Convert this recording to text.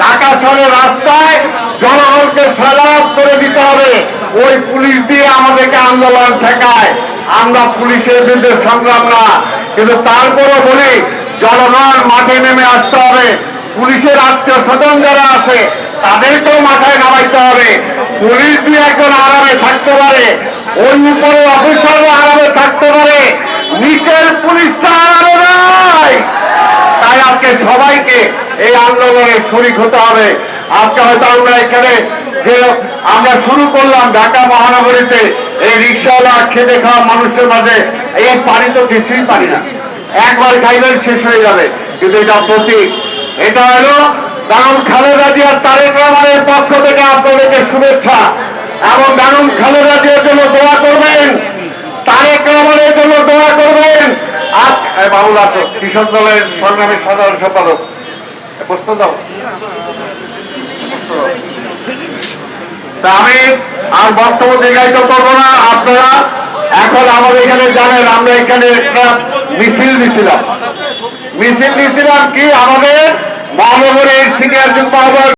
ঢাকা শহরের রাস্তায় জনগণকে ফেলাপ করে দিতে হবে। ওই পুলিশ দিয়ে আমাদেরকে আন্দোলন ঠেকায়। আমরা পুলিশের বিরুদ্ধে সংগ্রাম না। কিন্তু তারপরও বলি, জনগণ মাঠে নেমে আসতে হবে। পুলিশের আত্মীয় স্বজন যারা আছে, তাদেরকেও মাথায় নামাইতে হবে। পুলিশ দিয়ে একজন আরামে থাকতে পারে ওই উপরে অফিসারও আরামে থাকতে পারে। নিচের পুলিশটা আরামে নয় তাই আজকে সবাইকে এই আন্দোলনে শরিক হতে হবে। আজকে হয়তো আমরা এখানে যে আমরা শুরু করলাম ঢাকা মহানগরীতে, এই রিক্সাওয়ালা খেতে খাওয়া মানুষের মাঝে এই পানি তো কিছুই পারি না। একবার খাইলেন শেষ হয়ে যাবে, কিন্তু এটা প্রতীক। এটা হলো দারুণ খালেদা জিয়ার তারেক রহমানের পক্ষ থেকে আপনাদেরকে শুভেচ্ছা। এবং দারুণ খালেদা জিয়ার জন্য দোয়া করবেন, তারেক রহমানের জন্য দোয়া করবেন। আজ বাবুল আসো কৃষক দলের সংগ্রামের সাধারণ সম্পাদক। প্রশ্ন দাও। আমি আর বক্তব্য দীর্ঘায়িত করব না। আপনারা এখন আমাদের এখানে জানেন, আমরা এখানে একটা মিছিল দিছিলাম মিছিল দিছিলাম কি? আমাদের মহানগরের সিনিয়র যুগ্ম